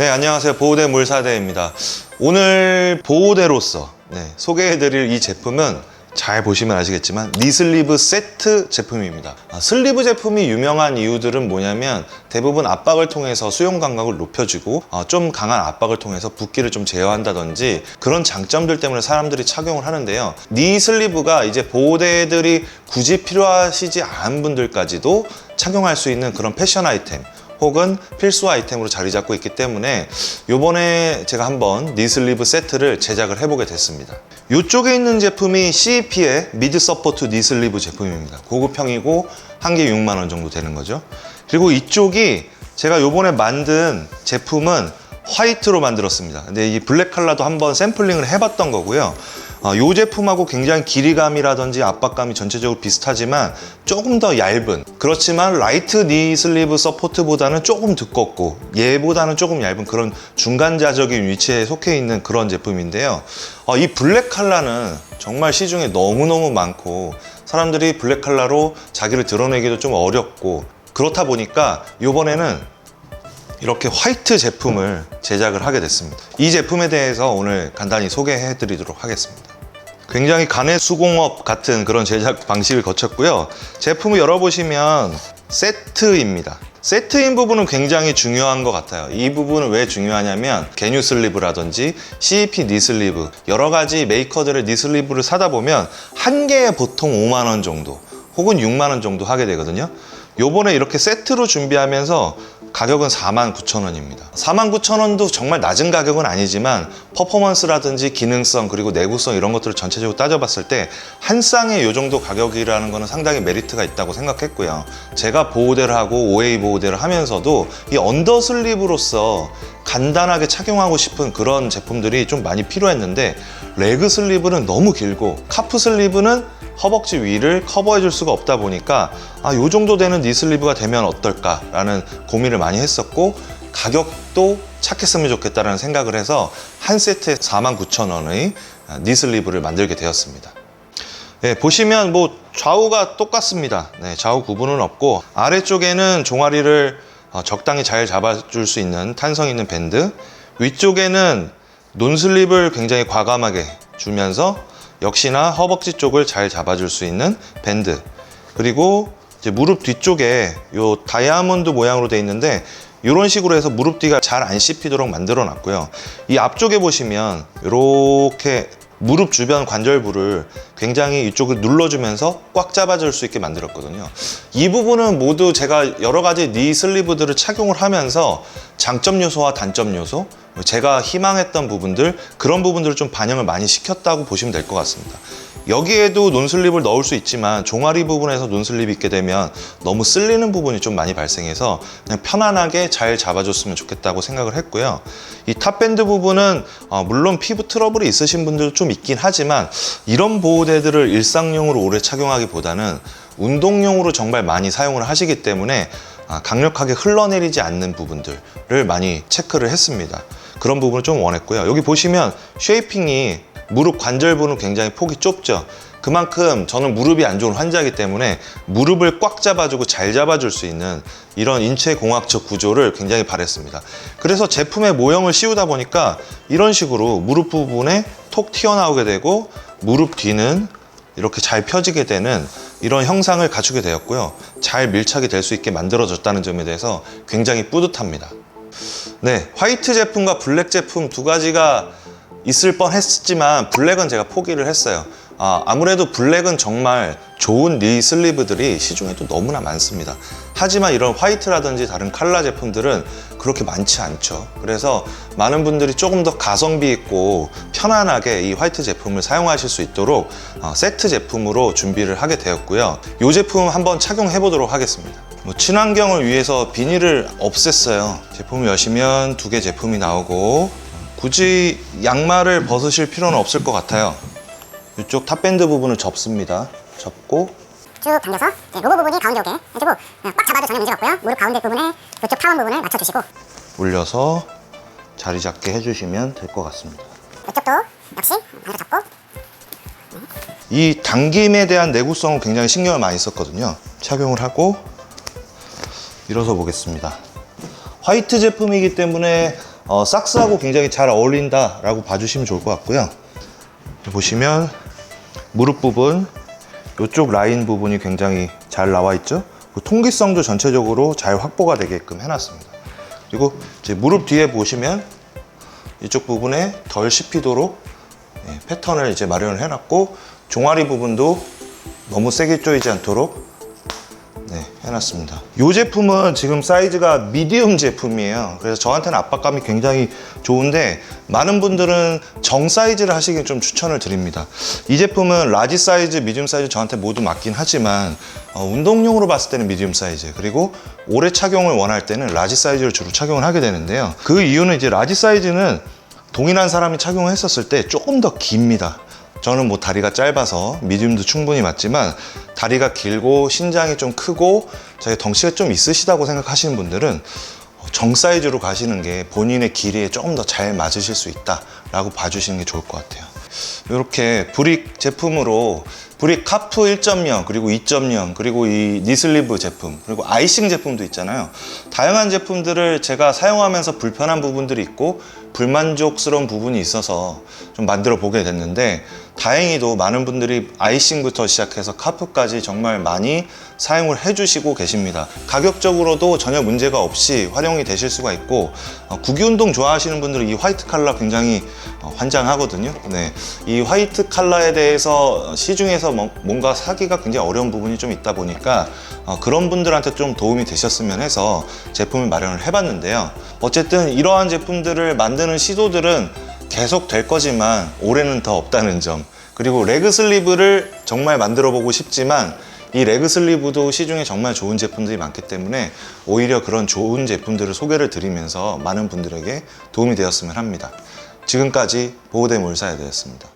네, 안녕하세요. 보호대 물사대입니다. 오늘 보호대로서 네, 소개해드릴 이 제품은 잘 보시면 아시겠지만 니슬리브 세트 제품입니다. 아, 슬리브 제품이 유명한 이유들은 뭐냐면 대부분 압박을 통해서 수용 감각을 높여주고 어, 좀 강한 압박을 통해서 붓기를 좀 제어한다든지 그런 장점들 때문에 사람들이 착용을 하는데요. 니슬리브가 이제 보호대들이 굳이 필요하시지 않은 분들까지도 착용할 수 있는 그런 패션 아이템 혹은 필수 아이템으로 자리 잡고 있기 때문에 요번에 제가 한번 니슬리브 세트를 제작을 해보게 됐습니다. 이쪽에 있는 제품이 CEP의 미드 서포트 니슬리브 제품입니다. 고급형이고 한 개 6만 원 정도 되는 거죠. 그리고 이쪽이 제가 요번에 만든 제품은 화이트로 만들었습니다. 근데 이 블랙 컬러도 한번 샘플링을 해봤던 거고요. 어, 이 제품하고 굉장히 길이감이라든지 압박감이 전체적으로 비슷하지만 조금 더 얇은. 그렇지만 라이트 니 슬리브 서포트보다는 조금 두껍고 얘보다는 조금 얇은 그런 중간자적인 위치에 속해 있는 그런 제품인데요. 어, 이 블랙 컬러는 정말 시중에 너무너무 많고 사람들이 블랙 컬러로 자기를 드러내기도 좀 어렵고 그렇다 보니까 이번에는 이렇게 화이트 제품을 제작을 하게 됐습니다. 이 제품에 대해서 오늘 간단히 소개해 드리도록 하겠습니다. 굉장히 간의 수공업 같은 그런 제작 방식을 거쳤고요. 제품을 열어보시면 세트입니다. 세트인 부분은 굉장히 중요한 것 같아요. 이 부분은 왜 중요하냐면 개뉴 슬리브라든지 CEP 니슬리브 여러 가지 메이커들의 니슬리브를 사다 보면 한 개에 보통 5만 원 정도 혹은 6만 원 정도 하게 되거든요. 요번에 이렇게 세트로 준비하면서 가격은 49,000원입니다. 49,000원도 정말 낮은 가격은 아니지만 퍼포먼스라든지 기능성 그리고 내구성 이런 것들을 전체적으로 따져봤을 때 한 쌍에 이 정도 가격이라는 거는 상당히 메리트가 있다고 생각했고요. 제가 보호대를 하고 OA 보호대를 하면서도 이 언더 슬립으로서 간단하게 착용하고 싶은 그런 제품들이 좀 많이 필요했는데 레그 슬리브는 너무 길고 카프 슬리브는 허벅지 위를 커버해 줄 수가 없다 보니까 아, 요 정도 되는 니 슬리브가 되면 어떨까라는 고민을 많이 했었고 가격도 착했으면 좋겠다라는 생각을 해서 한 세트에 49,000원의 니 슬리브를 만들게 되었습니다. 네, 보시면 뭐 좌우가 똑같습니다. 네, 좌우 구분은 없고 아래쪽에는 종아리를 어, 적당히 잘 잡아줄 수 있는 탄성 있는 밴드. 위쪽에는 논슬립을 굉장히 과감하게 주면서 역시나 허벅지 쪽을 잘 잡아줄 수 있는 밴드. 그리고 무릎 뒤쪽에 요 다이아몬드 모양으로 돼 있는데 이런 식으로 해서 무릎 뒤가 잘 안 씹히도록 만들어 놨고요. 이 앞쪽에 보시면 이렇게 무릎 주변 관절부를 굉장히 이쪽을 눌러주면서 꽉 잡아줄 수 있게 만들었거든요. 이 부분은 모두 제가 여러 가지 니 슬리브들을 착용을 하면서 장점 요소와 단점 요소, 제가 희망했던 부분들, 그런 부분들을 좀 반영을 많이 시켰다고 보시면 될 것 같습니다. 여기에도 논슬립을 넣을 수 있지만 종아리 부분에서 논슬립이 있게 되면 너무 쓸리는 부분이 좀 많이 발생해서 그냥 편안하게 잘 잡아줬으면 좋겠다고 생각을 했고요. 이 탑밴드 부분은 어, 물론 피부 트러블이 있으신 분들도 좀 있긴 하지만 이런 보호대들을 일상용으로 오래 착용하기보다는 운동용으로 정말 많이 사용을 하시기 때문에 아, 강력하게 흘러내리지 않는 부분들을 많이 체크를 했습니다. 그런 부분을 좀 원했고요. 여기 보시면 쉐이핑이 무릎 관절부는 굉장히 폭이 좁죠. 그만큼 저는 무릎이 안 좋은 환자이기 때문에 무릎을 꽉 잡아주고 잘 잡아줄 수 있는 이런 인체 공학적 구조를 굉장히 바랬습니다. 그래서 제품의 모형을 씌우다 보니까 이런 식으로 무릎 부분에 톡 튀어나오게 되고 무릎 뒤는 이렇게 잘 펴지게 되는 이런 형상을 갖추게 되었고요. 잘 밀착이 될 수 있게 만들어졌다는 점에 대해서 굉장히 뿌듯합니다. 네, 화이트 제품과 블랙 제품 두 가지가 있을 뻔 했지만 블랙은 제가 포기를 했어요. 아, 아무래도 블랙은 정말 좋은 니 슬리브들이 시중에도 너무나 많습니다. 하지만 이런 화이트라든지 다른 칼라 제품들은 그렇게 많지 않죠. 그래서 많은 분들이 조금 더 가성비 있고 편안하게 이 화이트 제품을 사용하실 수 있도록 어, 세트 제품으로 준비를 하게 되었고요. 이 제품 한번 착용해 보도록 하겠습니다. 뭐 친환경을 위해서 비닐을 없앴어요. 제품을 여시면 두 개 제품이 나오고 굳이 양말을 벗으실 필요는 없을 것 같아요. 이쪽 탑밴드 부분을 접습니다. 접고 쭉 당겨서 이제 로고 부분이 가운데 오게 해주고 그냥 꽉 잡아도 전혀 문제가 없고요. 무릎 가운데 부분에 이쪽 타원 부분을 맞춰주시고 올려서 자리 잡게 해주시면 될 것 같습니다. 이쪽도 역시 반대로 잡고 이 당김에 대한 내구성은 굉장히 신경을 많이 썼거든요. 착용을 하고 일어서 보겠습니다. 화이트 제품이기 때문에 어, 삭스하고 굉장히 잘 어울린다라고 봐주시면 좋을 것 같고요. 보시면 무릎 부분, 이쪽 라인 부분이 굉장히 잘 나와 있죠. 그 통기성도 전체적으로 잘 확보가 되게끔 해놨습니다. 그리고 이제 무릎 뒤에 보시면 이쪽 부분에 덜 씹히도록 예, 패턴을 이제 마련을 해놨고 종아리 부분도 너무 세게 조이지 않도록 네, 해놨습니다. 이 제품은 지금 사이즈가 미디움 제품이에요. 그래서 저한테는 압박감이 굉장히 좋은데 많은 분들은 정 사이즈를 하시길 좀 추천을 드립니다. 이 제품은 라지 사이즈, 미디움 사이즈 저한테 모두 맞긴 하지만 어, 운동용으로 봤을 때는 미디움 사이즈 그리고 오래 착용을 원할 때는 라지 사이즈를 주로 착용을 하게 되는데요. 그 이유는 이제 라지 사이즈는 동일한 사람이 착용했었을 때 조금 더 깁니다. 저는 뭐 다리가 짧아서 미디움도 충분히 맞지만 다리가 길고 신장이 좀 크고 자기 덩치가 좀 있으시다고 생각하시는 분들은 정 사이즈로 가시는 게 본인의 길이에 조금 더 잘 맞으실 수 있다라고 봐주시는 게 좋을 것 같아요. 이렇게 브릭 제품으로 브릭 카프 1.0 그리고 2.0 그리고 이 니슬리브 제품 그리고 아이싱 제품도 있잖아요. 다양한 제품들을 제가 사용하면서 불편한 부분들이 있고 불만족스러운 부분이 있어서 좀 만들어 보게 됐는데 다행히도 많은 분들이 아이싱부터 시작해서 카프까지 정말 많이 사용을 해주시고 계십니다. 가격적으로도 전혀 문제가 없이 활용이 되실 수가 있고 어, 구기 운동 좋아하시는 분들은 이 화이트 칼라 굉장히 어, 환장하거든요. 네, 이 화이트 칼라에 대해서 시중에서 뭐- 뭔가 사기가 굉장히 어려운 부분이 좀 있다 보니까 어, 그런 분들한테 좀 도움이 되셨으면 해서 제품을 마련을 해봤는데요. 어쨌든 이러한 제품들을 만드는 시도들은 계속 될 거지만 올해는 더 없다는 점. 그리고 레그 슬리브를 정말 만들어 보고 싶지만 이 레그 슬리브도 시중에 정말 좋은 제품들이 많기 때문에 오히려 그런 좋은 제품들을 소개를 드리면서 많은 분들에게 도움이 되었으면 합니다. 지금까지 보호대 몰사에 되었습니다.